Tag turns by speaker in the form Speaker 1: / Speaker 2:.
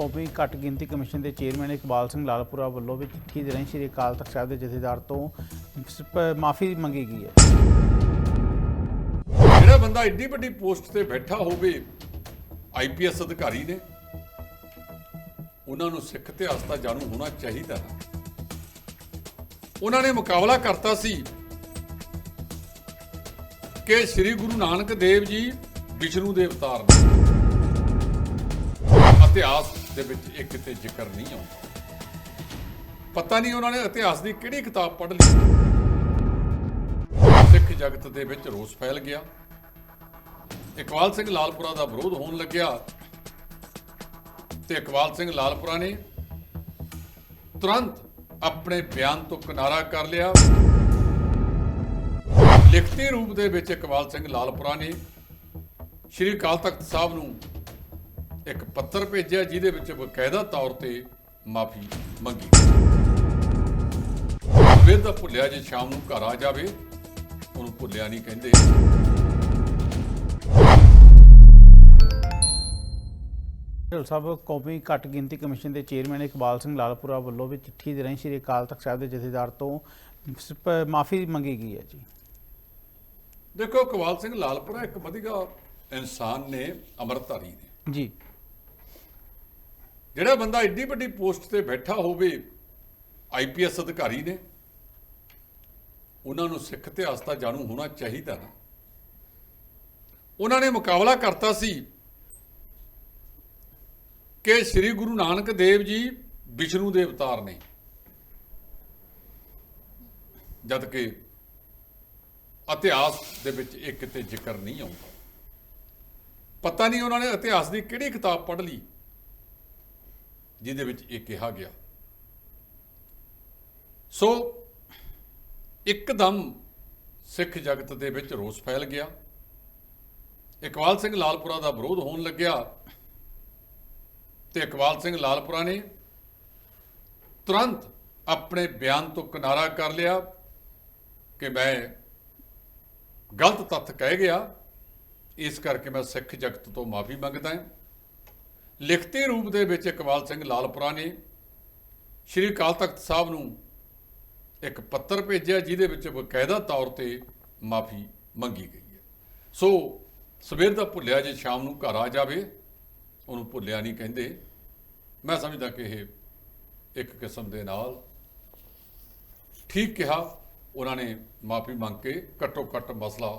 Speaker 1: ਕੌਮੀ ਘੱਟ ਗਿਣਤੀ ਕਮਿਸ਼ਨ ਦੇ ਚੇਅਰਮੈਨ ਇਕਬਾਲ ਸਿੰਘ ਲਾਲਪੁਰਾ ਵੱਲੋਂ ਵੀ ਚਿੱਠੀ ਦੇ ਰਾਹੀਂ ਸ੍ਰੀ ਅਕਾਲ ਤਖਤ ਸਾਹਿਬ ਦੇ ਜਥੇਦਾਰ ਤੋਂ ਮਾਫੀ ਮੰਗੀ ਗਈ ਹੈ।
Speaker 2: ਜਿਹੜਾ ਬੰਦਾ ਏਡੀ ਵੱਡੀ ਪੋਸਟ ਤੇ ਬੈਠਾ ਹੋਵੇ ਆਈਪੀਐਸ ਅਧਿਕਾਰੀ ਨੇ, ਉਹਨਾਂ ਨੂੰ ਸਿੱਖ ਇਤਿਹਾਸ ਦਾ ਜਾਣੂ ਹੋਣਾ ਚਾਹੀਦਾ। ਉਹਨਾਂ ਨੇ ਮੁਕਾਬਲਾ ਕਰਤਾ ਸੀ ਕਿ ਸ੍ਰੀ ਗੁਰੂ ਨਾਨਕ ਦੇਵ ਜੀ ਵਿਸ਼ਨੂੰ ਦੇ ਅਵਤਾਰ ਨੇ। ਇਤਿਹਾਸ ਦੇ ਵਿੱਚ ਇਹ ਕਿਤੇ ਜ਼ਿਕਰ ਨਹੀਂ ਆਉਂਦਾ। ਪਤਾ ਨਹੀਂ ਉਹਨਾਂ ਨੇ ਇਤਿਹਾਸ ਦੀ ਕਿਹੜੀ ਕਿਤਾਬ ਪੜ੍ਹ ਲਈ। ਸਿੱਖ ਜਗਤ ਦੇ ਵਿੱਚ ਰੋਸ ਫੈਲ ਗਿਆ। ਇਕਬਾਲ ਸਿੰਘ ਲਾਲਪੁਰਾ ਦਾ ਵਿਰੋਧ ਹੋਣ ਲੱਗਿਆ। ਤੇ ਇਕਬਾਲ ਸਿੰਘ ਲਾਲਪੁਰਾ ਨੇ ਤੁਰੰਤ ਆਪਣੇ ਬਿਆਨ ਤੋਂ ਕਿਨਾਰਾ ਕਰ ਲਿਆ। ਲਿਖਤੀ ਰੂਪ ਦੇ ਵਿੱਚ ਇਕਬਾਲ ਸਿੰਘ ਲਾਲਪੁਰਾ ਨੇ ਸ਼੍ਰੀ ਅਕਾਲ ਤਖਤ ਸਾਹਿਬ ਨੂੰ ਇੱਕ ਪੱਤਰ ਭੇਜਿਆ ਜਿਹਦੇ ਵਿੱਚ ਬਕਾਇਦਾ ਤੌਰ ਤੇ ਮਾਫੀ ਮੰਗੀ। ਵੇਦ ਭੁੱਲਿਆ ਜੇ ਸ਼ਾਮ ਨੂੰ ਘਰ ਆ ਜਾਵੇ ਉਹਨੂੰ ਭੁੱਲਿਆ ਨਹੀਂ ਕਹਿੰਦੇ।
Speaker 1: ਢਿੱਲ ਸਾਹਿਬ ਕੌਮੀ ਘੱਟ ਗਿਣਤੀ ਕਮਿਸ਼ਨ ਦੇ ਚੇਅਰਮੈਨ ਇਕਬਾਲ ਸਿੰਘ ਲਾਲਪੁਰਾ ਵੱਲੋਂ ਵੀ ਚਿੱਠੀ ਦੇ ਰਾਹੀਂ ਸ੍ਰੀ ਅਕਾਲ ਤਖਤ ਸਾਹਿਬ ਦੇ ਜਥੇਦਾਰ ਤੋਂ ਮਾਫੀ ਮੰਗੀ ਗਈ ਹੈ ਜੀ।
Speaker 2: ਦੇਖੋ ਕਵਾਲ ਸਿੰਘ ਲਾਲਪੁਰਾ ਇੱਕ ਵਧੀਆ ਇਨਸਾਨ ਨੇ ਅਮਰਤਾਰੀ ਨੇ।
Speaker 1: ਜੀ।
Speaker 2: ਜਿਹੜਾ ਬੰਦਾ ਏਡੀ ਵੱਡੀ ਪੋਸਟ ਤੇ ਬੈਠਾ ਹੋਵੇ ਆਈਪੀਐਸ ਅਧਿਕਾਰੀ ਨੇ, ਉਹਨਾਂ ਨੂੰ ਸਿੱਖ ਇਤਿਹਾਸ ਦਾ ਜਾਣੂ ਹੋਣਾ ਚਾਹੀਦਾ ਨਾ। ਉਹਨਾਂ ਨੇ ਮੁਕਾਬਲਾ ਕਰਤਾ ਸੀ ਕਿ ਸ੍ਰੀ ਗੁਰੂ ਨਾਨਕ ਦੇਵ ਜੀ ਵਿਸ਼ਨੂੰ ਦੇ ਅਵਤਾਰ ਨੇ। ਜਦ ਕਿ ਇਤਿਹਾਸ ਦੇ ਵਿੱਚ ਇਹ ਕਿਤੇ ਜ਼ਿਕਰ ਨਹੀਂ ਆਉਂਦਾ। ਪਤਾ ਨਹੀਂ ਉਹਨਾਂ ਨੇ ਇਤਿਹਾਸ ਦੀ ਕਿਹੜੀ ਕਿਤਾਬ ਪੜ੍ਹ ਲਈ। ਜਿਹਦੇ ਵਿੱਚ ਇਹ ਕਿਹਾ ਗਿਆ। ਸੋ, ਇੱਕਦਮ ਸਿੱਖ ਜਗਤ ਦੇ ਵਿੱਚ ਰੋਸ ਫੈਲ ਗਿਆ। ਇਕਬਾਲ ਸਿੰਘ ਲਾਲਪੁਰਾ ਦਾ ਵਿਰੋਧ ਹੋਣ ਲੱਗਿਆ ਤੇ ਇਕਬਾਲ ਸਿੰਘ ਲਾਲਪੁਰਾ ਨੇ ਤੁਰੰਤ ਆਪਣੇ ਬਿਆਨ ਤੋਂ ਕਿਨਾਰਾ ਕਰ ਲਿਆ ਕਿ ਮੈਂ ਗਲਤ ਤੱਥ ਕਹਿ ਗਿਆ। ਇਸ ਕਰਕੇ ਮੈਂ ਸਿੱਖ ਜਗਤ ਤੋਂ ਮਾਫੀ ਮੰਗਦਾ ਹਾਂ। ਲਿਖਤੀ ਰੂਪ ਦੇ ਵਿੱਚ ਇਕਬਾਲ ਸਿੰਘ ਲਾਲਪੁਰਾ ਨੇ ਸ਼੍ਰੀ ਅਕਾਲ ਤਖਤ ਸਾਹਿਬ ਨੂੰ ਇੱਕ ਪੱਤਰ ਭੇਜਿਆ, ਜਿਹਦੇ ਵਿੱਚ ਬਕਾਇਦਾ ਤੌਰ ਤੇ ਮਾਫੀ ਮੰਗੀ ਗਈ ਹੈ। ਸੋ ਸਵੇਰ ਦਾ ਭੁੱਲਿਆ ਜੇ ਸ਼ਾਮ ਨੂੰ ਘਰ ਆ ਜਾਵੇ, ਉਹਨੂੰ ਭੁੱਲਿਆ ਨਹੀਂ ਕਹਿੰਦੇ। ਮੈਂ ਸਮਝਦਾ ਕਿ ਇਹ ਇੱਕ ਕਿਸਮ ਦੇ ਨਾਲ ਠੀਕ ਕਿਹਾ, ਉਹਨਾਂ ਨੇ ਮਾਫੀ ਮੰਗ ਕੇ ਘੱਟੋ ਘੱਟ ਮਸਲਾ